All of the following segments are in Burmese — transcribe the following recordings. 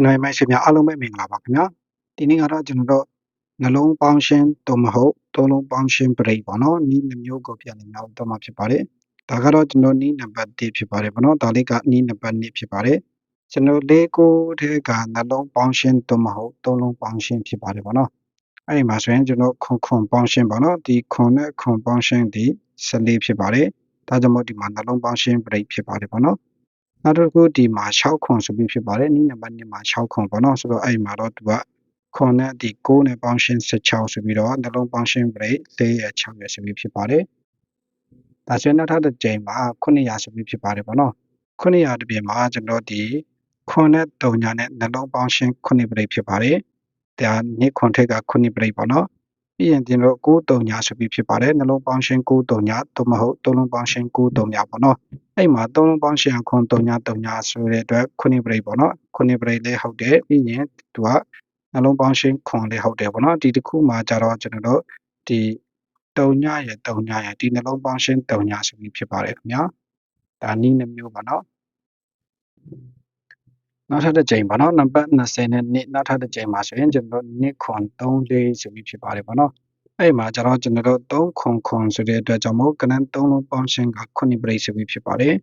ကျွန်တော်ရဲ့မိတ်ဆွေများအားလုံးပဲမင်္ဂလာပါခင်ဗျာဒီနေ့ကတော့ကျွန်တော်တို့နှလုံးပေါင်းရှင်းသို့မဟုတ်သုံးလုံးပေါင်းရှင်းပရိတ်ပေါ့နော်နီးနှမျိုးကိုပြန်လည်များတော့မှာဖြစ်ပါတယ်ဒါကတော့ကျွန်တော်နီးနံပါတ်1ဖြစ်ပါတယ်ပေါ့နော်ဒါလေးကနီးနံပါတ်2ဖြစ်ပါတယ်ကျွန်တော်လေးကိုထဲကနှလုံးပေါင်းရှင်းသို့မဟုတ်သုံးလုံးပေါင်းရှင်းဖြစ်ပါတယ်ပေါ့နော်အဲ့ဒီမှာဆိုရင်ကျွန်တော်ခွန်ခွန်ပေါင်းရှင်းပေါ့နော်ဒီခွန်နဲ့ခွန်ပေါင်းရှင်းဒီ14ဖြစ်ပါတယ်ဒါကြောင့်မို့ဒီမှာနှလုံးပေါင်းရှင်းပရိတ်ဖြစ်ပါတယ်ပေါ့နော် နောက်တစ်ခုဒီမှာ6ခွန်ဆိုပြီးဖြစ်ပါတယ်နီးနံပါတ်2မှာ6ခွန်ပေါ့နော်ဆိုတော့အဲ့ဒီမှာတော့သူကခွန်နဲ့ဒီ9နဲ့ပေါင်းရှင်း16ဆိုပြီးတော့နှလုံးပေါင်းရှင်း break 4ရ6ရဆိုပြီးဖြစ်ပါတယ်ဒါဆိုရင်နောက်ထပ်တစ်ကြိမ်မှာ900ဆိုပြီးဖြစ်ပါတယ်ပေါ့နော်900တပြင်မှာကျွန်တော်ဒီခွန်နဲ့3ညာနဲ့နှလုံးပေါင်းရှင်း9 break ဖြစ်ပါတယ်ဒါနှစ်ခွန်ထက်က9 break ပေါ့နော် ပြီးရင်ကျွန်တော်9 3ညာဆိုပြီးဖြစ်ပါတယ်နှလုံးပေါင်းရှင်း9 3ညာသို့မဟုတ်3လုံးပေါင်းရှင်း9 3ညာပေါ့နော်အဲ့မှာ3လုံးပေါင်းရှင်းခွန်3ညာ3ညာဆိုတဲ့အတွက်9 break ပေါ့နော်9 break လေးဟုတ်တယ်ပြီးရင်သူကနှလုံးပေါင်းရှင်းခွန်လေးဟုတ်တယ်ပေါ့နော်ဒီတစ်ခုမှာကြတော့ကျွန်တော်တို့ဒီ3ညရယ်3ညရယ်ဒီနှလုံးပေါင်းရှင်း3ညဆိုပြီးဖြစ်ပါတယ်ခင်ဗျာဒါနည်းနှမျိုးပါနော် နောက်ထပ်တစ်ကြိမ်ပါနော်နံပါတ်20နဲ့နှစ်နောက်ထပ်တစ်ကြိမ်မှာဆိုရင်ကျွန်တော်တို့နှစ်ခွန်3လေးဆိုပြီးဖြစ်ပါတယ်ပေါ့နော်အဲ့မှာကျတော့ကျွန်တော်တို့3ခွန်ခွန်ဆိုတဲ့အတွက်ကြောင့်မို့ကနန်း3လုံးပေါင်းရှင်းက9 break ဆိုပြီးဖြစ်ပါတယ်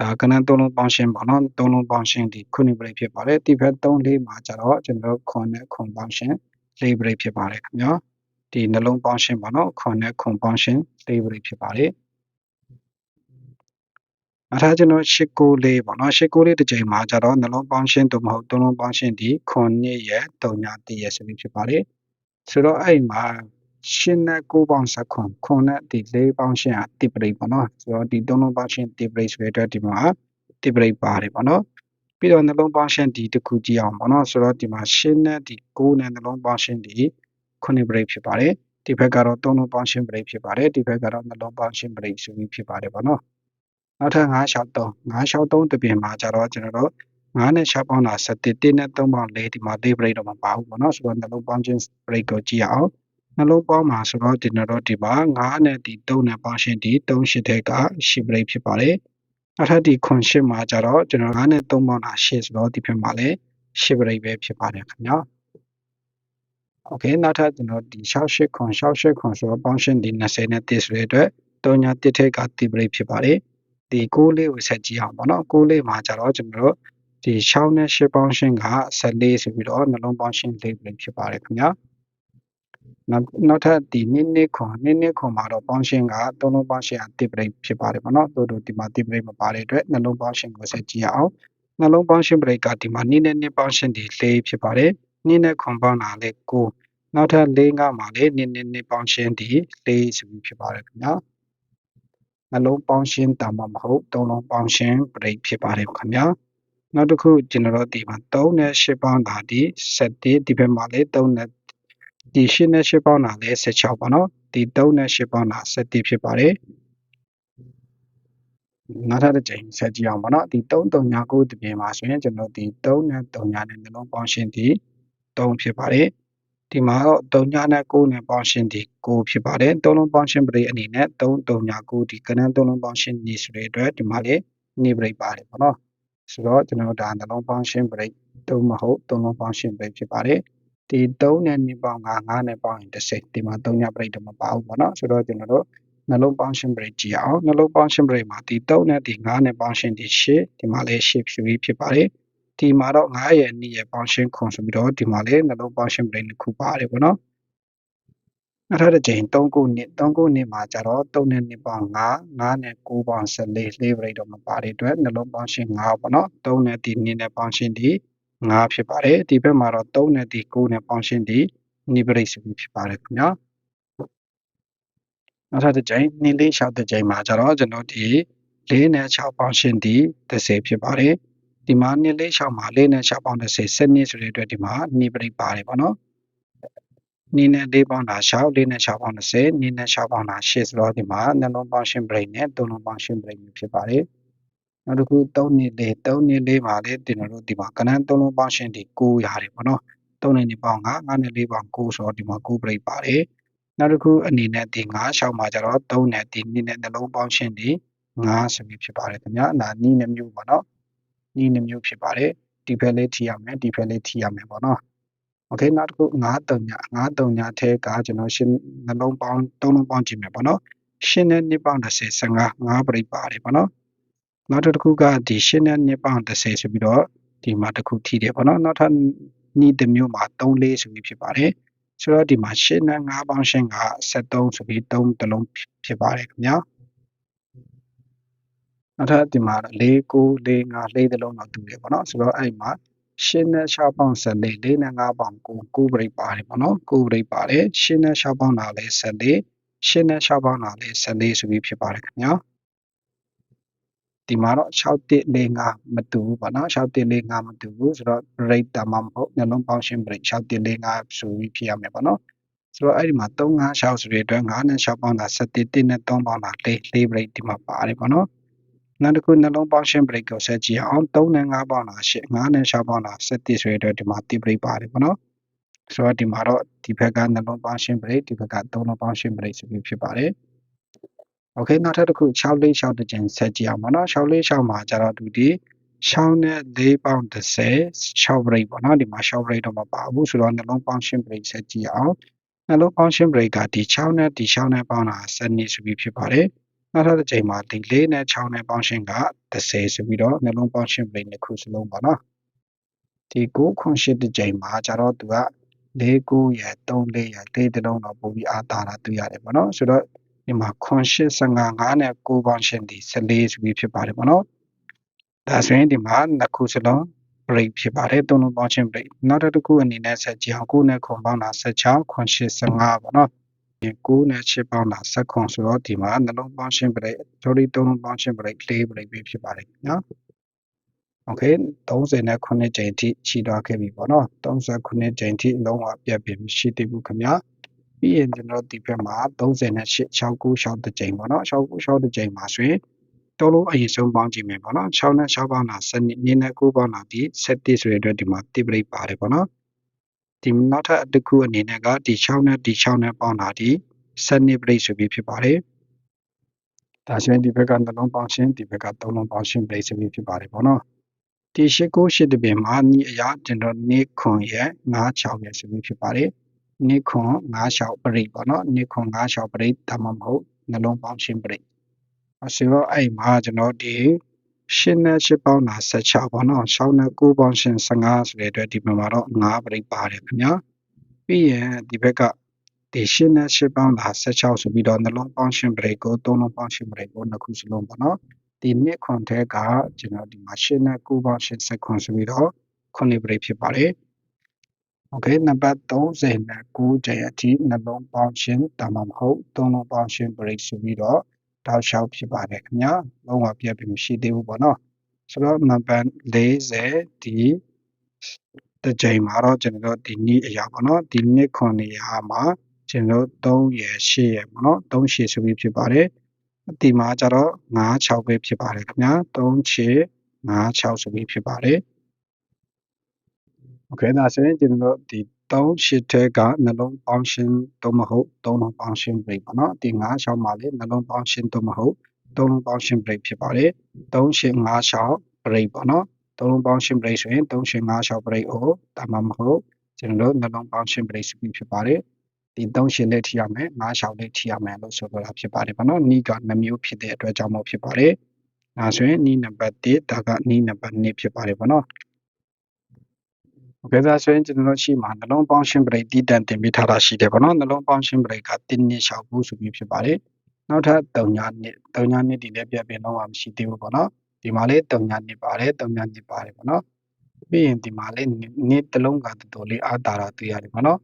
ဒါကနန်း3လုံးပေါင်းရှင်းပေါ့နော်3လုံးပေါင်းရှင်းဒီ9 break ဖြစ်ပါတယ်ဒီဘက်3လေးမှာကျတော့ကျွန်တော်တို့ခွန်နဲ့ခွန်ပေါင်းရှင်း4 break ဖြစ်ပါတယ်ခင်ဗျာဒီနှလုံးပေါင်းရှင်းပေါ့နော်ခွန်နဲ့ခွန်ပေါင်းရှင်း4 break ဖြစ်ပါတယ် အထားကျွန်တော်ရှစ်ကိုလေးပေါ့နော်ရှစ်ကိုလေးတစ်ချိန်မှာကျတော့နှလုံးပေါင်းရှင်းသို့မဟုတ်သုံးလုံးပေါင်းရှင်းဒီခွန်နှစ်ရဲ့တုံညာတည့်ရဲ့ဆိုပြီးဖြစ်ပါတယ်ဆိုတော့အဲ့မှာရှင်းနဲ့ကိုပေါင်းစခွန်ခွန်နဲ့ဒီလေးပေါင်းရှင်းဟာတိပရိပေါ့နော်ဆိုတော့ဒီသုံးလုံးပေါင်းရှင်းတိပရိဆိုတဲ့အတွက်ဒီမှာတိပရိပါတယ်ပေါ့နော်ပြီးတော့နှလုံးပေါင်းရှင်းဒီတစ်ခုကြည့်အောင်ပေါ့နော်ဆိုတော့ဒီမှာရှင်းနဲ့ဒီကိုနဲ့နှလုံးပေါင်းရှင်းဒီခုနှစ်ပရိဖြစ်ပါတယ်ဒီဘက်ကတော့သုံးလုံးပေါင်းရှင်းပရိဖြစ်ပါတယ်ဒီဘက်ကတော့နှလုံးပေါင်းရှင်းပရိဆိုပြီးဖြစ်ပါတယ်ပေါ့နော် နောက်ထပ်963 963တပြင်မှာကြတော့ကျွန်တော်တို့9နဲ့6ပေါင်းတာ7 1နဲ့3ပေါင်း4ဒီမှာ4 break တော့မပါဘူးပေါ့နော်ဆိုတော့နှလုံးပေါင်းခြင်း break ကိုကြည့်အောင်နှလုံးပေါင်းမှာဆိုတော့ကျွန်တော်တို့ဒီမှာ9နဲ့ဒီ3နဲ့ပေါင်းရှင်းဒီ3ရှစ်တဲ့က10 break ဖြစ်ပါတယ်နောက်ထပ်ဒီခွန်ရှစ်မှာကြတော့ကျွန်တော်9နဲ့3ပေါင်းတာ10ဆိုတော့ဒီဘက်မှာလည်း10 break ပဲဖြစ်ပါတယ်ခင်ဗျာโอเคနောက်ထပ်ကျွန်တော်ဒီ68ခွန်68ခွန်ဆိုတော့ပေါင်းရှင်းဒီ20နဲ့1ဆိုတဲ့အတွက်3ညာ1ထက်ကတိ break ဖြစ်ပါတယ် ဒီ6လေးကိုဆက်ကြည့်အောင်ပေါ့နော်6လေးမှာကြတော့ကျွန်တော်တို့ဒီ6နဲ့8ပေါင်းရှင်းက14ဆိုပြီးတော့နှလုံးပေါင်းရှင်းလေးပဲဖြစ်ပါတယ်ခင်ဗျာနောက်နောက်ထပ်ဒီနည်းနည်းခွန်နည်းနည်းခွန်မှာတော့ပေါင်းရှင်းကသုံးလုံးပေါင်းရှင်းအတိပရိဖြစ်ပါတယ်ပေါ့နော်တို့တို့ဒီမှာတိပရိမပါတဲ့အတွက်နှလုံးပေါင်းရှင်းကိုဆက်ကြည့်အောင်နှလုံးပေါင်းရှင်းပရိကဒီမှာနည်းနည်းနည်းပေါင်းရှင်းဒီလေးဖြစ်ပါတယ်နည်းနည်းခွန်ပေါင်းတာလေး9နောက်ထပ်၄ကမှာလေးနည်းနည်းနည်းပေါင်းရှင်းဒီလေးဆိုပြီးဖြစ်ပါတယ်ခင်ဗျာ နှလုံးပေါင်းရှင်းတာမှမဟုတ်သုံးလုံးပေါင်းရှင်းပရိဖြစ်ပါတယ်ခင်ဗျာနောက်တစ်ခုကျွန်တော်တို့ဒီမှာ3နဲ့8ပေါင်းတာဒီ7ဒီဘက်မှာလေး3နဲ့ဒီ8နဲ့8ပေါင်းတာလေး16ပါနော်ဒီ3နဲ့8ပေါင်းတာ7ဖြစ်ပါတယ်နောက်ထပ်တစ်ကြိမ်ဆက်ကြည့်အောင်ပါနော်ဒီ3 3ညာ9တပြင်မှာဆိုရင်ကျွန်တော်ဒီ3နဲ့3ညာနဲ့နှလုံးပေါင်းရှင်းဒီ3ဖြစ်ပါတယ် ဒီမှာတော့3ညနဲ့9နဲ့ပေါင်းရှင်းဒီ9ဖြစ်ပါတယ်သုံးလုံးပေါင်းရှင်းပရိအနေနဲ့3 3ည9ဒီကနန်းသုံးလုံးပေါင်းရှင်းနေဆိုတဲ့အတွက်ဒီမှာလေနေပရိပါတယ်ပေါ့နော်ဆိုတော့ကျွန်တော်ဒါနှလုံးပေါင်းရှင်းပရိသုံးမဟုတ်သုံးလုံးပေါင်းရှင်းပရိဖြစ်ပါတယ်ဒီ3နဲ့2ပေါင်း9 9နဲ့ပေါင်းရင်30ဒီမှာ3ညပရိတော့မပါဘူးပေါ့နော်ဆိုတော့ကျွန်တော်တို့နှလုံးပေါင်းရှင်းပရိကြည့်အောင်နှလုံးပေါင်းရှင်းပရိမှာဒီ3နဲ့ဒီ9နဲ့ပေါင်းရှင်းဒီ8ဒီမှာလည်း8ဖြစ်ပြီးဖြစ်ပါတယ် ဒီမှာတော့9ရဲ့2ရဲ့ပေါင်းရှင်းခွန်ဆိုပြီးတော့ဒီမှာလည်းနှလုံးပေါင်းရှင်းပလိန်တစ်ခုပါတယ်ပေါ့နော်နောက်ထပ်တစ်ကြိမ်3ခုနှစ်3ခုနှစ်မှာကျတော့3နဲ့2ပေါင်း9 9နဲ့9ပေါင်း14လေးပလိတော့မပါတဲ့အတွက်နှလုံးပေါင်းရှင်း9ပေါ့နော်3နဲ့ဒီ2နဲ့ပေါင်းရှင်းဒီ9ဖြစ်ပါတယ်ဒီဘက်မှာတော့3နဲ့ဒီ9နဲ့ပေါင်းရှင်းဒီနိပရိတ်ဆိုပြီးဖြစ်ပါတယ်ခင်ဗျာနောက်ထပ်တစ်ကြိမ်2လေး6တစ်ကြိမ်မှာကျတော့ကျွန်တော်ဒီ4နဲ့6ပေါင်းရှင်းဒီ30ဖြစ်ပါတယ် ဒီမှာနှစ်လေး6မှာ4နဲ့6ပေါင်း30 7နှစ်ဆိုတဲ့အတွက်ဒီမှာနိပရိပါတယ်ပေါ့နော်နိနဲ့4ပေါင်းတာ6 4နဲ့6ပေါင်း30နိနဲ့6ပေါင်းတာ8ဆိုတော့ဒီမှာနှလုံးပေါင်းရှင်းပရိနဲ့သုံးလုံးပေါင်းရှင်းပရိဖြစ်ပါတယ်နောက်တစ်ခု3နှစ်လေး3နှစ်လေးမှာလေဒီလိုဒီမှာကနန်း3လုံးပေါင်းရှင်းဒီ9ရတယ်ပေါ့နော်3နှစ်နှစ်ပေါင်း9 9နဲ့4ပေါင်း9ဆိုတော့ဒီမှာ9ပရိပါတယ်နောက်တစ်ခုအနေနဲ့ဒီ9ရှောက်မှာကျတော့3နဲ့ဒီ2နဲ့နှလုံးပေါင်းရှင်းဒီ9ဆိုပြီးဖြစ်ပါတယ်ခင်ဗျာဒါနီးနှမျိုးပေါ့နော် နီးနှမျိုးဖြစ်ပါတယ်ဒီ ဒီဖက်လေးထိရမယ်ဒီဖက်လေးထိရမယ်ပေါ့နော်โอเคနောက်တစ်ခု9ည9ညထဲကကျွန်တော်ရှင်းနှလုံးပေါင်း3လုံးပေါင်းကြည့်မယ်ပေါ့နော်ရှင်းနဲ့နှစ်ပေါင်း30 15 5ပြိပါတယ်ပေါ့နော်နောက်တစ်ခုကဒီရှင်းနဲ့နှစ်ပေါင်း30ဆိုပြီးတော့ဒီမှာတစ်ခုထိတယ်ပေါ့နော်နောက်ထပ်နီးတစ်မျိုးမှာ3လေးဆိုပြီးဖြစ်ပါတယ်ဆိုတော့ဒီမှာရှင်းနဲ့5ပေါင်းရှင်းက73ဆိုပြီး3တလုံးဖြစ်ပါတယ်ခင်ဗျာ နောက်ထပ်ဒီမှာ4 9 4 5လေးတလုံးတော့တူတယ်ပေါ့နော်ဆိုတော့အဲ့မှာရှင်းနဲ့6ပေါင်း14 4နဲ့5ပေါင်း9 9ပြိပါတယ်ပေါ့နော်9ပြိပါတယ်ရှင်းနဲ့6ပေါင်းတာလည်း14ရှင်းနဲ့6ပေါင်းတာလည်း14ဆိုပြီးဖြစ်ပါတယ်ခင်ဗျာဒီမှာတော့6145မတူဘူးပေါ့နော်6145မတူဘူးဆိုတော့ rate တမမဟုတ်နှလုံးပေါင်းရှင်း break 6145ဆိုပြီးဖြစ်ရမယ်ပေါ့နော်ဆိုတော့အဲ့ဒီမှာ356ဆိုတဲ့အတွက်9နဲ့6ပေါင်းတာ7 1နဲ့3ပေါင်းတာ4 4 break ဒီမှာပါတယ်ပေါ့နော် နောက်တစ်ခုနှလုံးပေါင်းရှင်း break ကိုဆက်ကြည့်အောင်3နဲ့5ပေါင်းတာ8 9နဲ့6ပေါင်းတာ7ဆိုတဲ့အတွက်ဒီမှာ3 break ပါတယ်ပေါ့နော်ဆိုတော့ဒီမှာတော့ဒီဘက်ကနှလုံးပေါင်းရှင်း break ဒီဘက်က3လုံးပေါင်းရှင်း break ဆိုပြီးဖြစ်ပါတယ်โอเคနောက်ထပ်တစ်ခု646တစ်ကြိမ်ဆက်ကြည့်အောင်ပါနော်646မှာကျတော့ဒီဒီ6နဲ့4ပေါင်း30 6 break ပေါ့နော်ဒီမှာ6 break တော့မပါဘူးဆိုတော့နှလုံးပေါင်းရှင်း break ဆက်ကြည့်အောင်နှလုံးပေါင်းရှင်း break ကဒီ6နဲ့ဒီ6နဲ့ပေါင်းတာ7နှစ်ဆိုပြီးဖြစ်ပါတယ် နောက်ထပ်တစ်ကြိမ်မှာဒီ4နဲ့6နဲ့ပေါင်းရှင်းက30ဆိုပြီးတော့နှလုံးပေါင်းရှင်း break နှစ်ခုစလုံးပါနော်ဒီ9ခွန်8တစ်ကြိမ်မှာကျတော့သူက4 9ရယ်3 4ရယ်4တလုံးတော့ပို့ပြီးအားတာတာတွေ့ရတယ်ပေါ့နော်ဆိုတော့ဒီမှာခွန်8 15 5နဲ့9ပေါင်းရှင်းဒီ14ဆိုပြီးဖြစ်ပါတယ်ပေါ့နော်ဒါဆိုရင်ဒီမှာနှစ်ခုစလုံး break ဖြစ်ပါတယ်သုံးလုံးပေါင်းရှင်း break နောက်တစ်ခုအနေနဲ့ဆက်ကြည့်အောင်9နဲ့ခွန်ပေါင်းတာ16ခွန်8 15ပေါ့နော် 9နဲ့8ပေါင်းတာ7ခွန်ဆိုတော့ဒီမှာနှလုံးပေါင်းရှင်း break တို့ဒီသုံးလုံးပေါင်းရှင်း break 4 break ပဲဖြစ်ပါတယ်နော်โอเค39ကြိမ်ထိခြိသွားခဲ့ပြီပေါ့နော်39ကြိမ်ထိလုံးဝပြတ်ပြီမရှိသေးဘူးခင်ဗျာပြီးရင်ကျွန်တော်ဒီဘက်မှာ38 69 6တစ်ကြိမ်ပေါ့နော်69 6တစ်ကြိမ်မှာဆိုရင်တော်လုံးအရင်ဆုံးပေါင်းကြည့်မယ်ပေါ့နော်6နဲ့6ပေါင်းတာ7နည်းနဲ့9ပေါင်းတာဒီ7ဆိုတဲ့အတွက်ဒီမှာတိပရိတ်ပါတယ်ပေါ့နော် ဒီနောက်ထပ်တစ်ခုအနေနဲ့ကဒီ6နဲ့ဒီ6နဲ့ပေါင်းတာဒီ7နှစ်ပရိတ်ဆိုပြီးဖြစ်ပါတယ်ဒါဆိုရင်ဒီဘက်ကနှလုံးပေါင်းရှင်းဒီဘက်က3လုံးပေါင်းရှင်းပရိတ်ဆိုပြီးဖြစ်ပါတယ်ပေါ့နော်ဒီရှိကိုရှိတပင်မှာနီအရာကျွန်တော်နေခွန်ရဲ့96ရဲ့ဆိုပြီးဖြစ်ပါတယ်နိခွန်96ပရိပေါ့နော်နိခွန်96ပရိဒါမှမဟုတ်နှလုံးပေါင်းရှင်းပရိဆိုတော့အဲ့မှာကျွန်တော်ဒီ ရှင်းနဲ့ရှင်းပေါင်းတာ16ပေါ့နော်6နဲ့9ပေါင်းရှင်း15ဆိုတဲ့အတွက်ဒီမှာတော့9ပရိပါတယ်ခင်ဗျာပြီးရင်ဒီဘက်ကဒီရှင်းနဲ့ရှင်းပေါင်းတာ16ဆိုပြီးတော့နှလုံးပေါင်းရှင်းပရိကို3လုံးပေါင်းရှင်းပရိကိုနှစ်ခုစလုံးပေါ့နော်ဒီနှစ်ခွန်ထဲကကျွန်တော်ဒီမှာရှင်းနဲ့9ပေါင်းရှင်း7ခွန်ဆိုပြီးတော့9ပရိဖြစ်ပါတယ်โอเคနံပါတ်39ကျန်အထိနှလုံးပေါင်းရှင်းဒါမှမဟုတ်သုံးလုံးပေါင်းရှင်း break ဆိုပြီးတော့ တောက်လျှောက်ဖြစ်ပါတယ်ခင်ဗျာလုံးဝပြတ်ပြီးမရှိသေးဘူးပေါ့နော်ဆိုတော့နံပါတ်40ဒီတစ်ချိန်မှာတော့ကျွန်တော်တို့ဒီနေ့အရာပေါ့နော်ဒီနေ့ခွန်နေရာမှာကျွန်တော်3ရယ်8ရယ်ပေါ့နော်3 8ဆိုပြီးဖြစ်ပါတယ်ဒီမှာကျတော့9 6ပဲဖြစ်ပါတယ်ခင်ဗျာ3 8 9 6ဆိုပြီးဖြစ်ပါတယ်โอเคဒါဆိုရင်ကျွန်တော်ဒီ 3 8ထဲကနှလုံးပေါင်းရှင်းတော့မဟုတ်3လုံးပေါင်းရှင်း break ပေါ့နော်ဒီ9 6မှာလေနှလုံးပေါင်းရှင်းတော့မဟုတ်3လုံးပေါင်းရှင်း break ဖြစ်ပါတယ်3 8 5 6 break ပေါ့နော်3လုံးပေါင်းရှင်း break ဆိုရင်3 8 5 6 break ကိုဒါမှမဟုတ်ကျွန်တော်နှလုံးပေါင်းရှင်း break ဖြစ်ပါတယ်ဒီ3ရှင်လေးထိရမယ်5 6လေးထိရမယ်လို့ဆိုလိုတာဖြစ်ပါတယ်ပေါ့နော်နီးက2မျိုးဖြစ်တဲ့အတွက်ကြောင့်မို့ဖြစ်ပါတယ်ဒါဆိုရင်နီးနံပါတ်1ဒါကနီးနံပါတ်2ဖြစ်ပါတယ်ပေါ့နော် ကစားဆိုရင်ကျွန်တော်တို့ရှိမှာနှလုံးပေါင်းရှင် break တည်တံတင်ပေးထားတာရှိတယ်ပေါ့နော်နှလုံးပေါင်းရှင် break က1နှစ်6ခုဆိုပြီးဖြစ်ပါတယ်နောက်ထပ်3ညနှစ်3ညနှစ်ဒီလည်းပြပြင်တော့မှမရှိသေးဘူးပေါ့နော်ဒီမှာလေး3ညနှစ်ပါတယ်3ညနှစ်ပါတယ်ပေါ့နော်ပြီးရင်ဒီမှာလေးနှစ်တစ်လုံးကတော်တော်လေးအားတာတာတွေ့ရတယ်ပေါ့နော်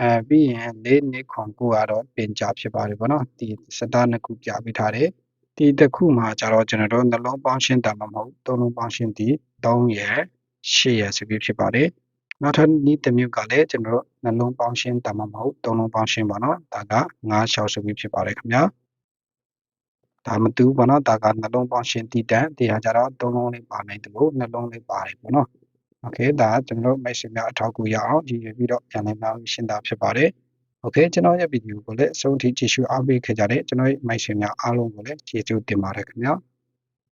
အဲပြီးရင်လေးနှစ်ခွန်ကိုကတော့ပင်ကြဖြစ်ပါတယ်ပေါ့နော်ဒီစတားနှစ်ခုပြပေးထားတယ်ဒီတစ်ခုမှာကျတော့ကျွန်တော်တို့နှလုံးပေါင်းရှင်းတာမှမဟုတ်သုံးလုံးပေါင်းရှင်းဒီ3ရက်8ရက်ဆိုပြီးဖြစ်ပါတယ် နောက်ထပ်နည်းတစ်မျိုးကလည်းကျွန်တော်တို့နှလုံးပေါင်းရှင်းတာမှမဟုတ်သုံးလုံးပေါင်းရှင်းပါတော့ဒါက9 6ဆိုပြီးဖြစ်ပါတယ်ခင်ဗျာဒါမတူဘောနော်ဒါကနှလုံးပေါင်းရှင်းတည်တံတရားကြတော့သုံးလုံးလေးပါနိုင်တယ်လို့နှလုံးလေးပါတယ်ပေါ့နော်โอเคဒါကျွန်တော်တို့မိတ်ဆွေများအထောက်အကူရအောင်ကြည့်ပြီးတော့ပြန်လည်ပြောင်းရှင်းတာဖြစ်ပါတယ်โอเคကျွန်တော်ရဲ့ဗီဒီယိုကိုလည်းအဆုံးထိကြည့်ရှုအားပေးခဲ့ကြတဲ့ကျွန်တော်ရဲ့မိတ်ဆွေများအားလုံးကိုလည်းကျေးဇူးတင်ပါတယ်ခင်ဗျာ